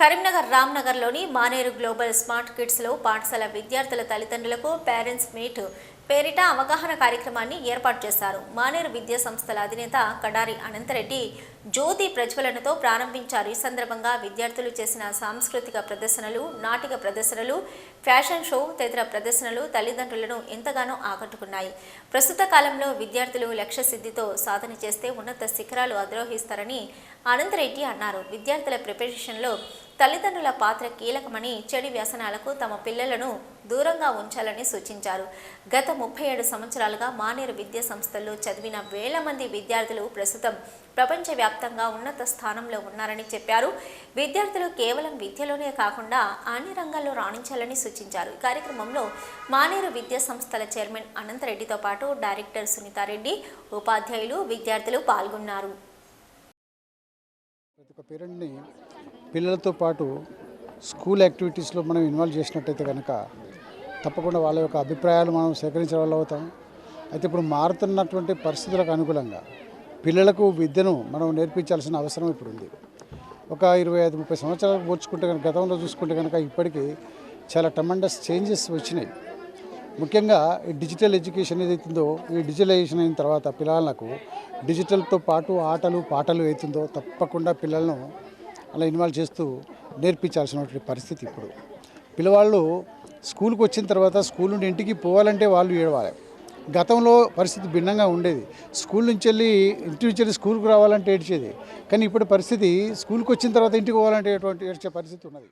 కరీంనగర్ రామ్నగర్లోని Maneru global smart కిడ్స్లో పాఠశాల విద్యార్థుల తల్లిదండ్రులకు పేరెంట్స్ మీట్ పేరిట అవగాహన కార్యక్రమాన్ని ఏర్పాటు చేశారు. మానేరు విద్యా సంస్థల అధినేత కడారి అనంతరెడ్డి జ్యోతి ప్రజ్వలనతో ప్రారంభించారు. ఈ సందర్భంగా విద్యార్థులు చేసిన సాంస్కృతిక ప్రదర్శనలు నాటిక ప్రదర్శనలు ఫ్యాషన్ షో తదితర ప్రదర్శనలు తల్లిదండ్రులను ఎంతగానో ఆకట్టుకున్నాయి. ప్రస్తుత కాలంలో విద్యార్థులు లక్ష్య సిద్ధితో సాధన చేస్తే ఉన్నత శిఖరాలు అధిరోహిస్తారని అనంతరెడ్డి అన్నారు. విద్యార్థుల ప్రిపరేషన్లో తల్లిదండ్రుల పాత్ర కీలకమని చెడు వ్యసనాలకు తమ పిల్లలను దూరంగా ఉంచాలని సూచించారు. గత ముప్పై ఏడు సంవత్సరాలుగా మానేరు విద్యా సంస్థల్లో చదివిన వేల మంది విద్యార్థులు ప్రస్తుతం ప్రపంచవ్యాప్తంగా ఉన్నత స్థానంలో ఉన్నారని చెప్పారు. విద్యార్థులు కేవలం విద్యలోనే కాకుండా అన్ని రంగాల్లో రాణించాలని సూచించారు. ఈ కార్యక్రమంలో మానేరు విద్యా సంస్థల చైర్మన్ అనంతరెడ్డితో పాటు డైరెక్టర్ సునీతారెడ్డి ఉపాధ్యాయులు విద్యార్థులు పాల్గొన్నారు. ప్రతి ఒక్క పేరెంట్ని పిల్లలతో పాటు స్కూల్ యాక్టివిటీస్లో మనం ఇన్వాల్వ్ చేసినట్టయితే కనుక తప్పకుండా వాళ్ళ యొక్క అభిప్రాయాలు మనం సేకరించే వాళ్ళు అవుతాం. అయితే ఇప్పుడు మారుతున్నటువంటి పరిస్థితులకు అనుకూలంగా పిల్లలకు విద్యను మనం నేర్పించాల్సిన అవసరం ఇప్పుడు ఉంది. ఒక ఇరవై ఐదు ముప్పై సంవత్సరాలకు పోల్చుకుంటే కనుక గతంలో చూసుకుంటే కనుక ఇప్పటికీ చాలా టమండస్ చేంజెస్ వచ్చినాయి. ముఖ్యంగా ఈ డిజిటల్ ఎడ్యుకేషన్ ఏదైతుందో ఈ డిజిటలైజేషన్ అయిన తర్వాత పిల్లలకు డిజిటల్తో పాటు ఆటలు పాటలు అవుతుందో తప్పకుండా పిల్లలను అలా ఇన్వాల్వ్ చేస్తూ నేర్పించాల్సినటువంటి పరిస్థితి ఇప్పుడు. పిల్లవాళ్ళు స్కూల్కి వచ్చిన తర్వాత స్కూల్ నుండి ఇంటికి పోవాలంటే వాళ్ళు ఏడవాలి. గతంలో పరిస్థితి భిన్నంగా ఉండేది. స్కూల్ నుంచి వెళ్ళి ఇంటి నుంచి వెళ్ళి స్కూల్కి రావాలంటే ఏడ్చేది. కానీ ఇప్పుడు పరిస్థితి స్కూల్కి వచ్చిన తర్వాత ఇంటికి పోవాలంటే ఏడ్చే పరిస్థితి ఉన్నది.